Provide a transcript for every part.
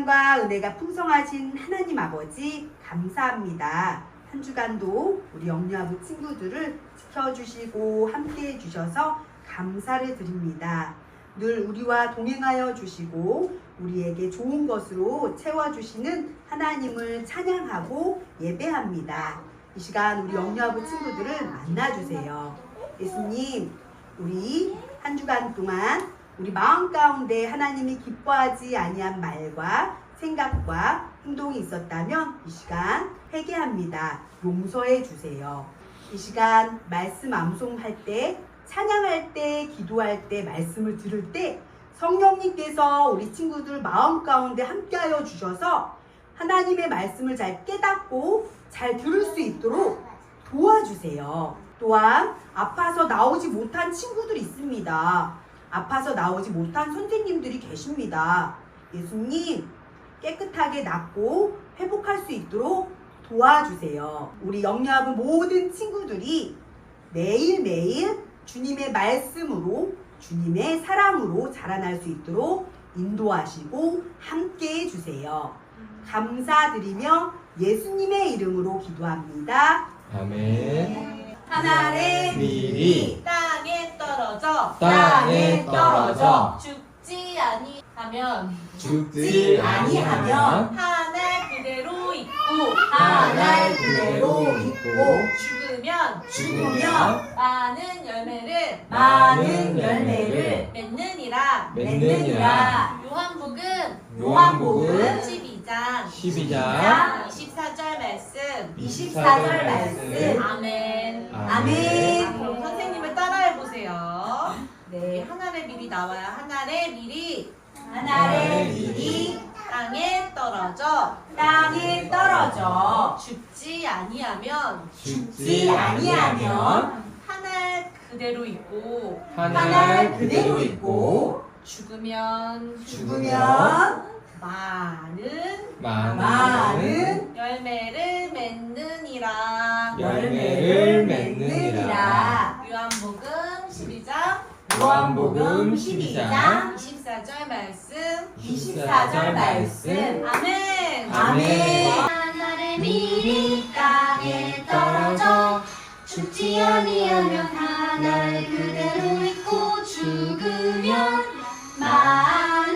사랑과 은혜가 풍성하신 하나님 아버지 감사합니다. 한 주간도 우리 영유아부 친구들을 지켜주시고 함께해 주셔서 감사를 드립니다. 늘 우리와 동행하여 주시고 우리에게 좋은 것으로 채워주시는 하나님을 찬양하고 예배합니다. 이 시간 우리 영유아부 친구들을 만나주세요. 예수님, 우리 한 주간 동안 우리 마음 가운데 하나님이 기뻐하지 아니한 말과 생각과 행동이 있었다면 이 시간 회개합니다. 용서해 주세요. 이 시간 말씀 암송할 때, 찬양할 때, 기도할 때, 말씀을 들을 때 성령님께서 우리 친구들 마음 가운데 함께하여 주셔서 하나님의 말씀을 잘 깨닫고 잘 들을 수 있도록 도와주세요. 또한 아파서 나오지 못한 친구들이 있습니다. 아파서 나오지 못한 선생님들이 계십니다. 예수님, 깨끗하게 낫고 회복할 수 있도록 도와주세요. 우리 영유아부 모든 친구들이 매일매일 주님의 말씀으로 주님의 사랑으로 자라날 수 있도록 인도하시고 함께 해주세요. 감사드리며 예수님의 이름으로 기도합니다. 아멘. 하늘에 미리 땅에 떨어져 땅에 떨어져 죽지 아니하면 죽지 아니하면 하늘 그대로 있고 하늘 그대로 있고 죽으면 죽으면 많은 열매를 많은 열매를 맺느니라 맺느니라. 요한복음 요한복음 12 장. 12장. 24절 말씀. 24절 말씀. 아멘. 아멘. 그럼 선생님을 따라해 보세요. 네. 하늘의 밀이 나와요. 하늘의 밀이 하늘의 밀이 땅에 떨어져. 땅에 떨어져. 죽지 아니하면 죽지 아니하면 하늘 그대로 있고 하늘 그대로 있고 죽으면 죽으면 많은 많은 많은 열매를 맺느니라. 열매를 맺느니라. 요한복음 12장 요한복음 12장 24절 말씀. 24절 말씀. 아멘. 아멘. 하늘의 밀이 땅에 떨어져 죽지 아니하면 하늘 그대로 있고 죽으면 많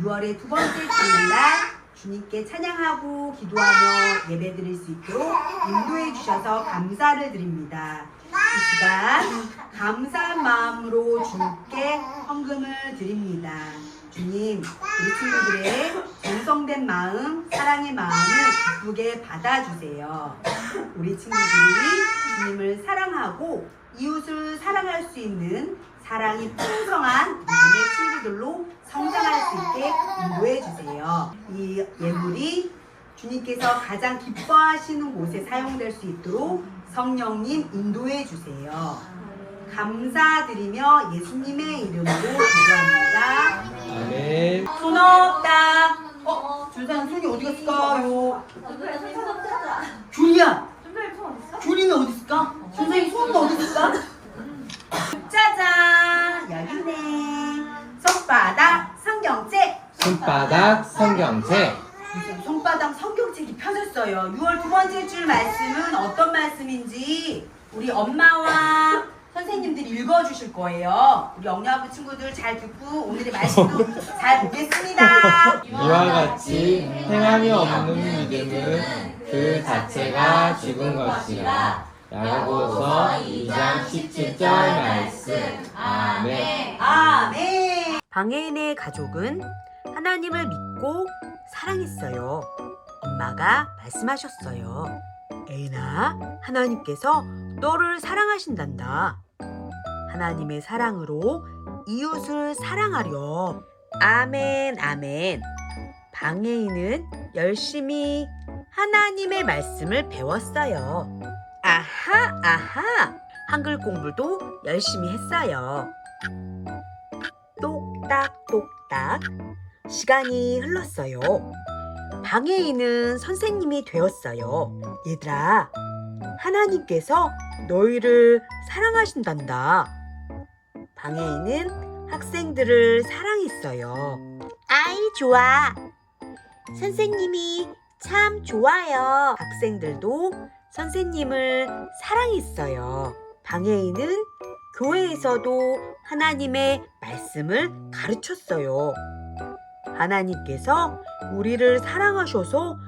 6월의 두 번째 주일날 주님께 찬양하고 기도하며 예배 드릴 수 있도록 인도해 주셔서 감사를 드립니다. 이 시간 감사한 마음으로 주님께 헌금을 드립니다. 주님, 우리 친구들의 정성된 마음, 사랑의 마음을 기쁘게 받아주세요. 우리 친구들이 주님을 사랑하고 이웃을 사랑할 수 있는 사랑이 풍성한 믿음의 친구들로 성장할 수 있게 인도해 주세요. 이 예물이 주님께서 가장 기뻐하시는 곳에 사용될 수 있도록 성령님 인도해 주세요. 감사드리며 예수님의 이름으로 기도합니다. 아멘 손 없다. 어? 준상 손이 어디 갔을까요? 준이야. 준이는 어디 있을까? 준상이 손은 어디 있을까? 짜잔 여기 있네. 손바닥 성경책. 손바닥 성경책 손바닥 펴졌어요. 6월 두 번째 줄 말씀은 어떤 말씀인지 우리 엄마와 선생님들이 읽어주실 거예요. 우리 영야부 친구들 잘 듣고 오늘의 말씀도 잘 보겠습니다. 이와 같이 행함이 없는 믿음은 그 자체가 죽은 것이라 야고보서 2장 17 진짜의 말씀. 아멘. 아멘. 방해인의 가족은 하나님을 믿고 사랑했어요. 엄마가 말씀하셨어요. 에이나, 하나님께서 너를 사랑하신단다. 하나님의 사랑으로 이웃을 사랑하려. 아멘, 아멘. 방해인은 열심히 하나님의 말씀을 배웠어요. 아하, 아하. 한글 공부도 열심히 했어요. 똑딱똑딱 시간이 흘렀어요. 방해인은 선생님이 되었어요. 얘들아, 하나님께서 너희를 사랑하신단다. 방해인은 학생들을 사랑했어요. 아이, 좋아. 선생님이 참 좋아요. 학생들도 선생님을 사랑했어요. 방해인은 교회에서도 하나님의 말씀을 가르쳤어요. 하나님께서 우리를 사랑하셔서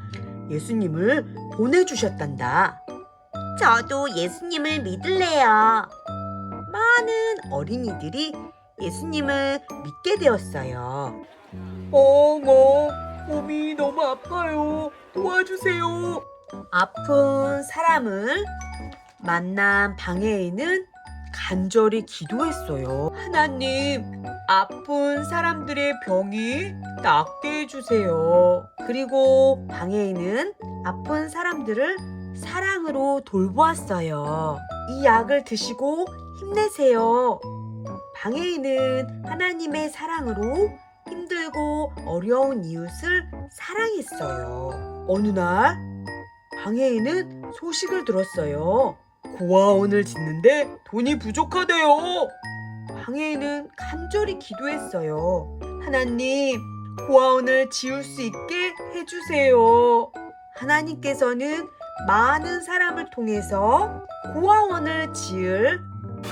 예수님을 보내주셨단다. 저도 예수님을 믿을래요. 많은 어린이들이 예수님을 믿게 되었어요. 어 머, 몸이 너무 아파요. 도와주세요. 아픈 사람을 만난 방해인은 간절히 기도했어요. 하나님, 아픈 사람들의 병이 낫게 해주세요. 그리고 방해인은 아픈 사람들을 사랑으로 돌보았어요. 이 약을 드시고 힘내세요. 방해인은 하나님의 사랑으로 힘들고 어려운 이웃을 사랑했어요. 어느 날 방해인은 소식을 들었어요. 고아원을 짓는데 돈이 부족하대요. 방해인은 간절히 기도했어요. 하나님, 고아원을 지을 수 있게 해주세요. 하나님께서는 많은 사람을 통해서 고아원을 지을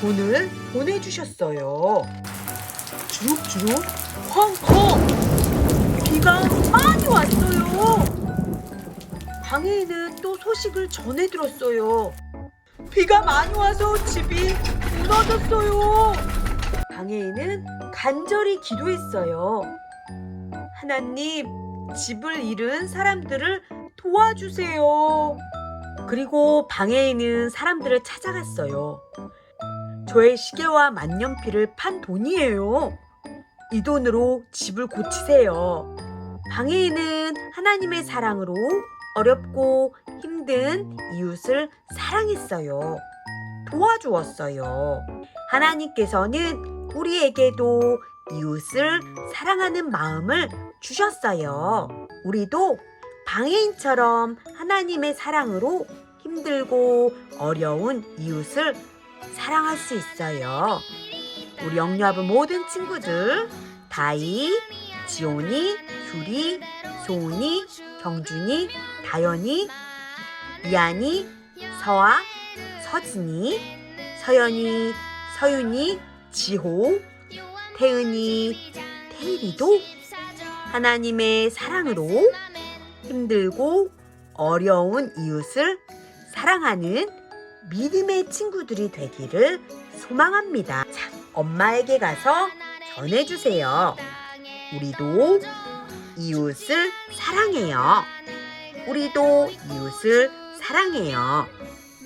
돈을 보내주셨어요. 주룩주룩 쾅쾅 비가 많이 왔어요. 방해인은 또 소식을 전해 들었어요. 비가 많이 와서 집이 무너졌어요. 방해인은 간절히 기도했어요. 하나님, 집을 잃은 사람들을 도와주세요. 그리고 방해인은 사람들을 찾아갔어요. 저의 시계와 만년필을 판 돈이에요. 이 돈으로 집을 고치세요. 방해인은 하나님의 사랑으로 어렵고 힘든 이웃을 사랑했어요. 도와주었어요. 하나님께서는 우리에게도 이웃을 사랑하는 마음을 주셨어요. 우리도 방해인처럼 하나님의 사랑으로 힘들고 어려운 이웃을 사랑할 수 있어요. 우리 영유아부 모든 친구들 다이, 지온이, 규리, 소은이, 경준이, 다연이, 이한이, 서아, 서진이, 서연이, 서윤이, 지호, 태은이, 태일이도 하나님의 사랑으로 힘들고 어려운 이웃을 사랑하는 믿음의 친구들이 되기를 소망합니다. 자, 엄마에게 가서 전해주세요. 우리도 이웃을 사랑해요. 우리도 이웃을 사랑해요.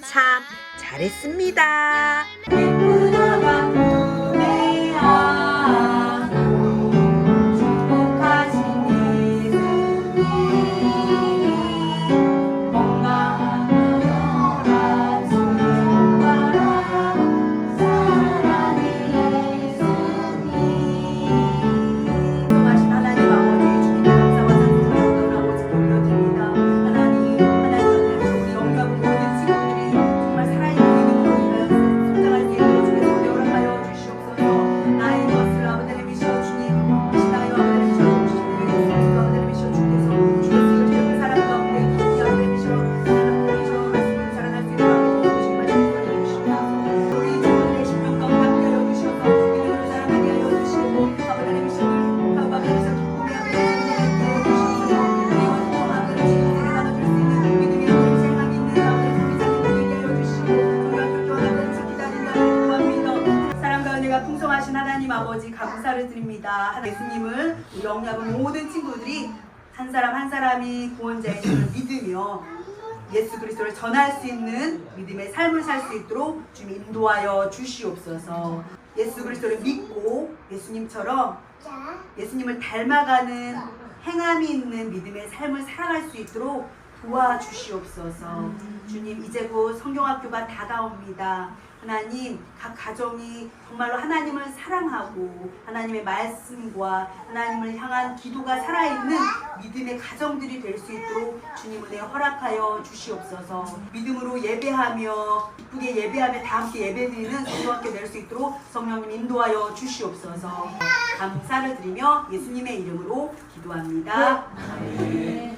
참 잘했습니다. 아버지 감사를 드립니다. 예수님을 영접한 모든 친구들이 한 사람 한 사람이 구원자의 주를 믿으며 예수 그리스도를 전할 수 있는 믿음의 삶을 살 수 있도록 주님 인도하여 주시옵소서. 예수 그리스도를 믿고 예수님처럼 예수님을 닮아가는 행함이 있는 믿음의 삶을 살아갈 수 있도록 도와주시옵소서. 주님 이제 곧 성경학교가 다가옵니다. 하나님 각 가정이 정말로 하나님을 사랑하고 하나님의 말씀과 하나님을 향한 기도가 살아있는 믿음의 가정들이 될 수 있도록 주님 은혜 허락하여 주시옵소서. 믿음으로 예배하며 기쁘게 예배하며 다 함께 예배드리는 성경학교 될수 있도록 성령님 인도하여 주시옵소서. 감사를 드리며 예수님의 이름으로 기도합니다. 하늘